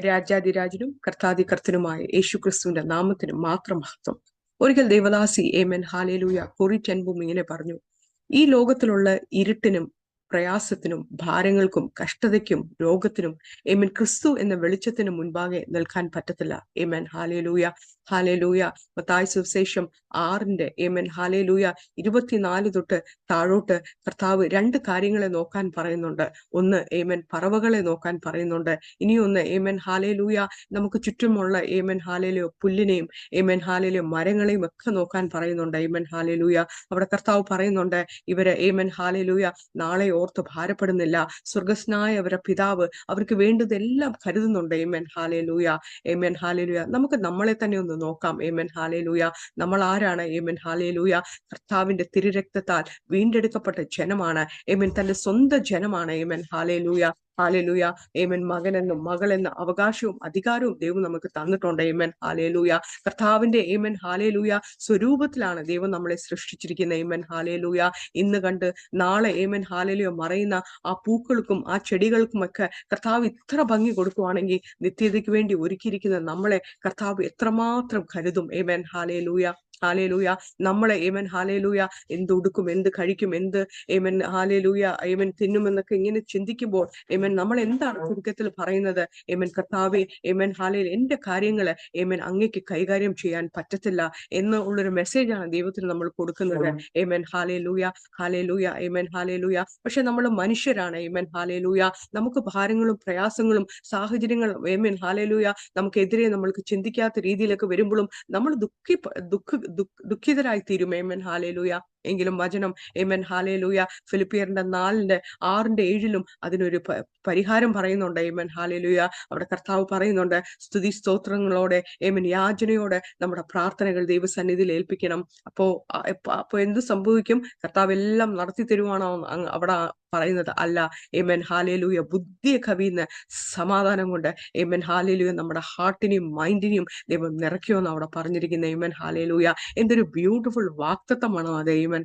രാജാതിരാജനും കർത്താതികർത്തനുമായ യേശു ക്രിസ്തുവിന്റെ നാമത്തിന് മാത്രം മഹത്വം. ഒരിക്കൽ ദേവദാസി ഏമൻ ഹാലേലൂയ കൊറി ടെൻബും ഇങ്ങനെ പറഞ്ഞു. ഈ ലോകത്തിലുള്ള ഇരുട്ടിനും പ്രയാസത്തിനും ഭാരങ്ങൾക്കും കഷ്ടതയ്ക്കും രോഗത്തിനും ഏമൻ ക്രിസ്തു എന്ന വെളിച്ചത്തിന് മുൻപാകെ നിൽക്കാൻ പറ്റത്തില്ല. ഏമൻ ഹാലേലൂയ ഹാലേലൂയ മത്തായ സുവിശേഷം ആറിന്റെ ഏമൻ ഹാലേലൂയ ഇരുപത്തിനാല് തൊട്ട് താഴോട്ട് കർത്താവ് രണ്ട് കാര്യങ്ങളെ നോക്കാൻ പറയുന്നുണ്ട്. ഒന്ന് ഏമൻ പറവകളെ നോക്കാൻ പറയുന്നുണ്ട്. ഇനിയൊന്ന് ഏമൻ ഹാലേലൂയ നമുക്ക് ചുറ്റുമുള്ള ഏമൻ ഹാലയിലെ പുല്ലിനെയും ഏമൻ ഹാലയിലെ മരങ്ങളെയും ഒക്കെ നോക്കാൻ പറയുന്നുണ്ട്. ഏമൻ ഹാലേലൂയ അവിടെ കർത്താവ് പറയുന്നുണ്ട് ഇവരെ ഏമൻ ഹാലേലൂയ നാളെ ഓർത്ത് ഭാരപ്പെടുന്നില്ല. സ്വർഗസ്നായ അവരുടെ പിതാവ് അവർക്ക് വേണ്ടതെല്ലാം കരുതുന്നുണ്ട്. ഏമൻ ഹാലേലൂയ ഏമൻ ഹാലേലൂയ നമുക്ക് നമ്മളെ തന്നെ ഒന്ന് നോക്കാം. ഏമൻ ഹാലേലൂയ നമ്മൾ ആരാണ്? ഏമൻ ഹാലേലൂയ കർത്താവിന്റെ തിരുരക്തത്താൽ വീണ്ടെടുക്കപ്പെട്ട ജനമാണ്. ഏമൻ തന്റെ സ്വന്തം ജനമാണ്. ഏമൻ ഹാലേലൂയ ഹാലേലൂയ ഏമൻ മകനെന്നും മകളെന്ന അവകാശവും അധികാരവും ദൈവം നമുക്ക് തന്നിട്ടുണ്ട്. ഏമൻ ഹാലേലൂയ കർത്താവിന്റെ ഏമൻ ഹാലേലൂയ സ്വരൂപത്തിലാണ് ദൈവം നമ്മളെ സൃഷ്ടിച്ചിരിക്കുന്ന ഏമൻ ഹാലേലൂയ ഇന്ന് കണ്ട് നാളെ ഏമൻ ഹാലേലൂയ മറയുന്ന ആ പൂക്കൾക്കും ആ ചെടികൾക്കും ഒക്കെ കർത്താവ് ഇത്ര ഭംഗി കൊടുക്കുവാണെങ്കിൽ നിത്യതയ്ക്ക് വേണ്ടി ഒരുക്കിയിരിക്കുന്ന നമ്മളെ കർത്താവ് എത്രമാത്രം കരുതും. Amen hallelujah hallelujah. നമ്മളെ ഏമൻ ഹാലേലൂയ. എന്ത് ഉടുക്കും എന്ത് കഴിക്കും എന്ത് ഏമൻ ഹാലേലൂയ ഏമൻ തിന്നുമെന്നൊക്കെ ഇങ്ങനെ ചിന്തിക്കുമ്പോൾ ഏമൻ നമ്മൾ എന്താണ് ചുരുക്കത്തിൽ പറയുന്നത്? ഏമൻ കർത്താവെ ഏമൻ ഹാലയിൽ എന്റെ കാര്യങ്ങൾ ഏമൻ അങ്ങേക്ക് കൈകാര്യം ചെയ്യാൻ പറ്റത്തില്ല എന്ന് ഉള്ളൊരു മെസ്സേജാണ് ദൈവത്തിന് നമ്മൾ കൊടുക്കുന്നത്. Amen hallelujah hallelujah amen hallelujah. പക്ഷെ നമ്മൾ മനുഷ്യരാണ് ഏമൻ ഹാലേലൂയ. നമുക്ക് ഭാരങ്ങളും പ്രയാസങ്ങളും സാഹചര്യങ്ങളും ഏമൻ ഹാലേലൂയ. നമുക്കെതിരെ നമ്മൾക്ക് ചിന്തിക്കാത്ത രീതിയിലൊക്കെ വരുമ്പോഴും നമ്മൾ ദുഃഖി ദുഃഖ ദുഃഖിതരായി തീരുമേ ഏമൻ ഹാലേലൂയ. എങ്കിലും വചനം. എമൻ ഹാലേലൂയ ഫിലിപ്പിയറിന്റെ നാലിന്റെ ആറിന്റെ ഏഴിലും അതിനൊരു പരിഹാരം പറയുന്നുണ്ട്. എമൻ ഹാലേലൂയ അവിടെ കർത്താവ് പറയുന്നുണ്ട് സ്തുതി സ്തോത്രങ്ങളോടെ എമൻ യാചനയോടെ നമ്മുടെ പ്രാർത്ഥനകൾ ദൈവസന്നിധിയിൽ ഏൽപ്പിക്കണം. അപ്പോ അപ്പോ എന്ത് സംഭവിക്കും? കർത്താവ് എല്ലാം നടത്തി തരുവാണോ അവിടെ പറയുന്നത് അല്ല. എമൻ ഹാലേലൂയ ബുദ്ധിയെ കവിയുന്ന സമാധാനം കൊണ്ട് എമൻ ഹാലേലൂയ നമ്മുടെ ഹാർട്ടിനെയും മൈൻഡിനെയും ദൈവം നിറയ്ക്കുമെന്ന് അവിടെ പറഞ്ഞിരിക്കുന്ന. എമൻ ഹാലേലൂയ എന്തൊരു ബ്യൂട്ടിഫുൾ വാക്തത്വമാണോ അത്. ഏമൻ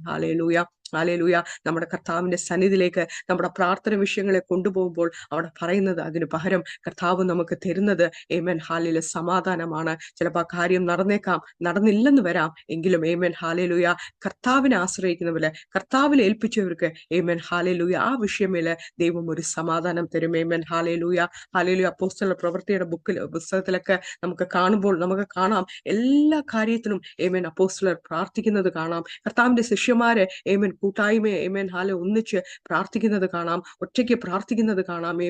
ഹാലേലൂയ നമ്മുടെ കർത്താവിന്റെ സന്നിധിയിലേക്ക് നമ്മുടെ പ്രാർത്ഥന വിഷയങ്ങളെ കൊണ്ടുപോകുമ്പോൾ അവിടെ പറയുന്നത് അതിന് പകരം കർത്താവ് നമുക്ക് തരുന്നത് ഏമൻ ഹാലിലെ സമാധാനമാണ്. ചിലപ്പോൾ കാര്യം നടന്നേക്കാം. നടന്നില്ലെന്ന് വരാം. എങ്കിലും ഏമൻ ഹാലേലൂയ കർത്താവിനെ ആശ്രയിക്കുന്നവരെ കർത്താവിൽ ഏൽപ്പിച്ചവർക്ക് ഏമൻ ഹാലേലൂയ ആ വിഷയമേൽ ദൈവം ഒരു സമാധാനം തരും. ഏമൻ ഹാലേലൂയ ഹാലേലൂയ അപ്പോസ്തല പ്രവൃത്തിയുടെ ബുക്കിൽ പുസ്തകത്തിലൊക്കെ നമുക്ക് കാണുമ്പോൾ നമുക്ക് കാണാം. എല്ലാ കാര്യത്തിനും ഏമൻ അപ്പോസ്തലർ പ്രാർത്ഥിക്കുന്നത് കാണാം. കർത്താവിന്റെ ശിഷ്യമാരെ ഏമൻ കൂട്ടായ്മ ഏമേൻ ഹാല ഒന്നിച്ച് പ്രാർത്ഥിക്കുന്നത് കാണാം ഒറ്റയ്ക്ക് പ്രാർത്ഥിക്കുന്നത് കാണാം.